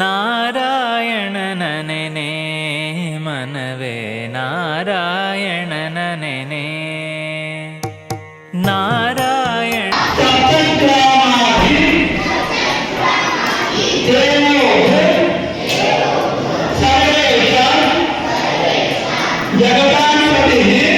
നാരായണനനെ മനവേ നാരായണനനെ നാരായണ ജഗതാധിപതി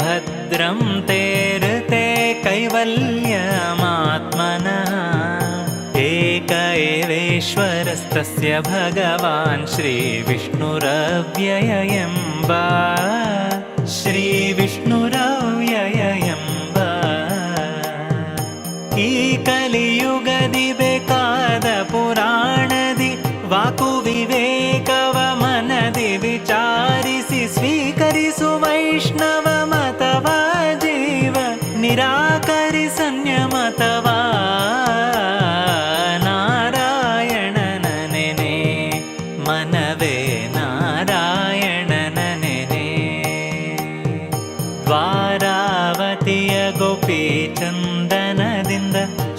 भद्रं तेरते कैवल्यमात्मनः। एक एवेश्वरस्तस्य भगवान् श्रीविष्णुरव्ययम्ब श्रीविष्णुरव्ययम्बियुगदिबे कादपुराणदि वाकुविवेकवमनदि विचारिसि स्वीकरिसु वैष्णव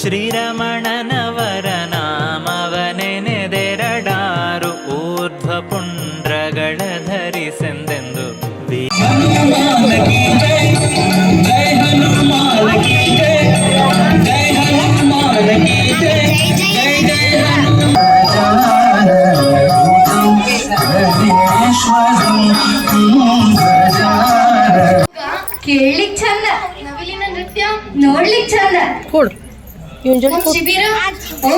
ശ്രീരമണനവരനാമവനെതിരടാറു ഊർധ്വ പുണ്ട്രകള ധരിസെന്തെന്തു കേളി ചന്ദ നവലിന നൃത്യം നോളി ചന്ദ ಶಿಬಿರ? ಓ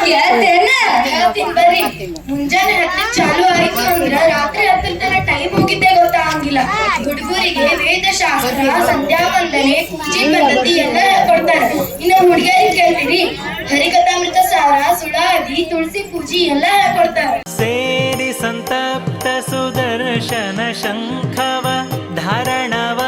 ಕೇಳ್ತೇನ. ಹೇಳ್ತೀನಿ ಬರ್ರಿ. ಮುಂಜಾನೆ ಹತ್ತಕ್ ಚಾಲು ಆಯ್ತು ಅಂದ್ರ ರಾತ್ರಿ ಹತ್ತರ ತನ ಟೈಮ್ ಹೋಗಿದ್ದೆ ಗೊತ್ತಾಗಂಗಿಲ್ಲ ಹುಡುಗರಿಗೆ ವೇದಶಾಸ್ತ್ರ ಸಂಧ್ಯಾ ವಂದನೆ ಪೂಜೆ ಪದ್ಧತಿ ಎಲ್ಲ ಕೊಡ್ತಾರೆ. ಇನ್ನು ಹುಡುಗಿಯರಿಗೆ ಕೇಳ್ತೀರಿ ಹರಿಕಥಾಮೃತ ಸಾರ ಸುಳಾದಿ ತುಳಸಿ ಪೂಜಿ ಎಲ್ಲ ಕೊಡ್ತಾರೆ. ಸೇರಿ ಸಂತಪ್ತ ಸುದರ್ಶನ ಶಂಖವ ಧಾರಣವ